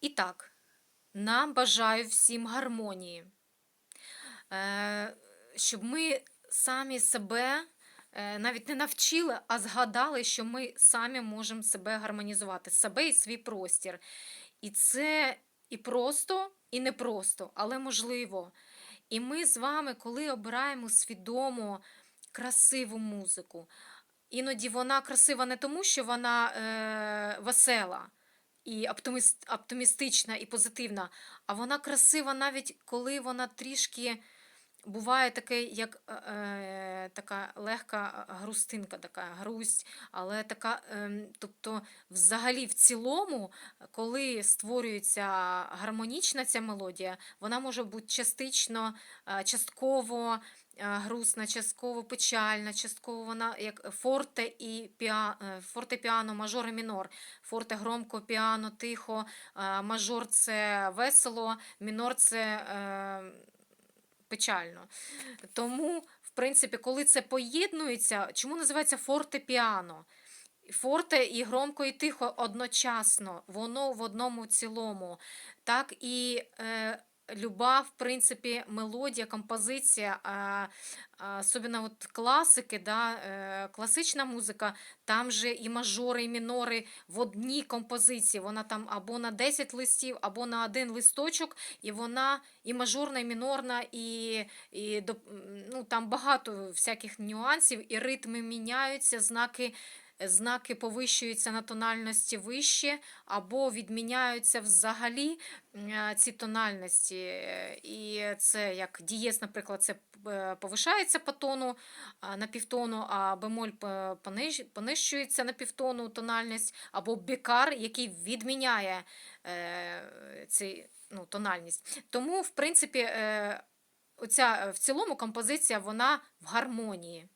І так, нам бажаю всім гармонії, Е, щоб ми самі себе е, навіть не навчили, а згадали, що ми самі можемо себе гармонізувати, себе і свій простір. І це і просто, і непросто, але можливо. І ми з вами, коли обираємо свідомо красиву музику, іноді вона красива не тому, що вона е, весела і оптиміст, оптимістична і позитивна, а вона красива навіть коли вона трішки буває таке, як е, е, така легка грустинка, така грусть, але така, е, тобто, взагалі, в цілому, коли створюється гармонічна ця мелодія, вона може бути частично, е, частково е, грустна, частково печальна, частково вона як форте і піа, е, форте піано, мажор і мінор. Форте громко, піано тихо, е, мажор це весело, мінор це е, печально. Тому, в принципі, коли це поєднується, чому називається фортепіано? Форте і громко, і тихо одночасно, воно в одному цілому. Так і е, люба, в принципі, мелодія, композиція, особливо от класики, да, е, класична музика, там же і мажори, і мінори в одній композиції. Вона там або на 10 листів, або на один листочок, і вона і мажорна, і мінорна, і, і ну, там багато всяких нюансів, і ритми міняються, знаки. Знаки повищуються на тональності вище, або відміняються взагалі ці тональності. І це як дієс, наприклад, це е, повишається по тону на півтону, а бемоль понищується на півтону тональність, або бікар, який відміняє е, цей, ну, тональність. Тому, в принципі, е, оця в цілому композиція вона в гармонії.